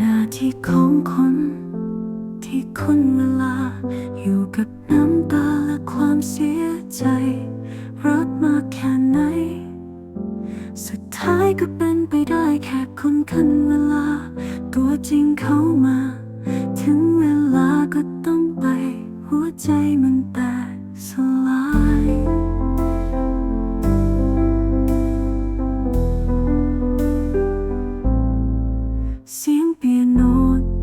นาทีของคนที่คนเวลา อยู่กับน้ำตาและความเสียใจรัมาแค่ไหน สุดท้ายก็เป็นไปได้แค่คนคัเวลา ตัวจริงเขามา ถึงเวลาก็ต้องไป หัวใจมันแตกสลาย เสียงเปียโน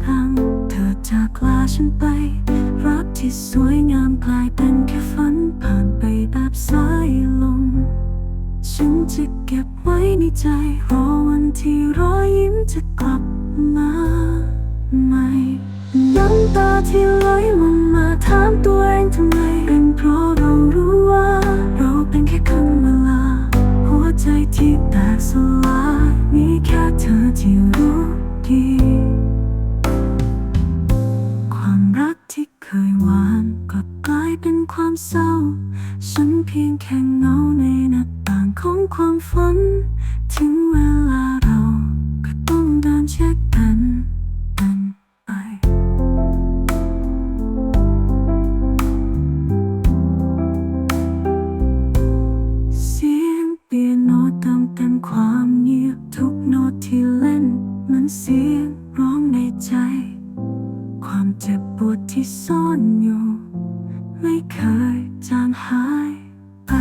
ดัง เธอจากลาฉันไป รักที่สวยงามกลายเป็นแค่ฝันผ่านไปแบบสายลม ฉันจะเก็บไว้ในใจ รอวันที่รอยยิ้มจะกลับมาใหม่น้ำตาที่ไหลลงมาถามตัวเองทำไมเป็นเพราะ ความเศร้า ฉันเพียงแค่เงาในหน้าต่างของความฝัน ถึงเวลาเราก็ต้องเดินแยกกันกันไปเสียงเปียโนเติมเต็มความเงียบทุกโน้ตที่เล่นเหมันเสียงร้องในใจ ความเจ็บปวดที่ซ่อนอยู่ ไม่เคยจางหายไป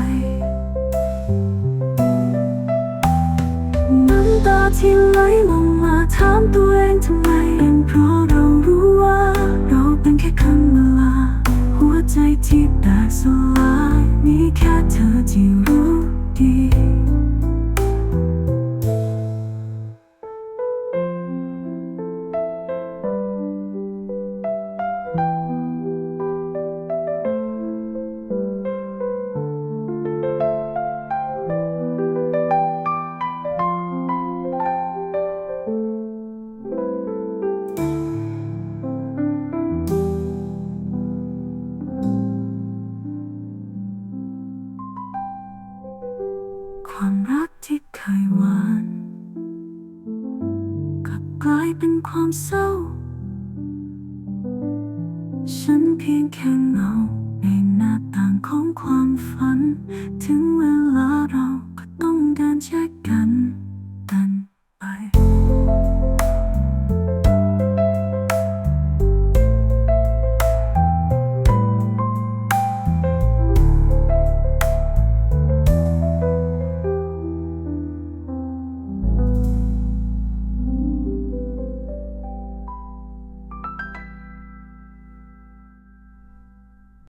น้ำตาที่ไหลลงมาถามตัวเองทำไมเป็นเพราะเรารู้ว่า เราเป็นแค่คำเวลา หัวใจที่แตกสลายมีแค่เธอที่รู้ดี ความรักที่เคยหวานกลับกลายเป็นความเศร้า ฉันเพียงแค่เงาในหน้าต่างของความฝัน ถึงเวลาเราก็ต้องเดินใช้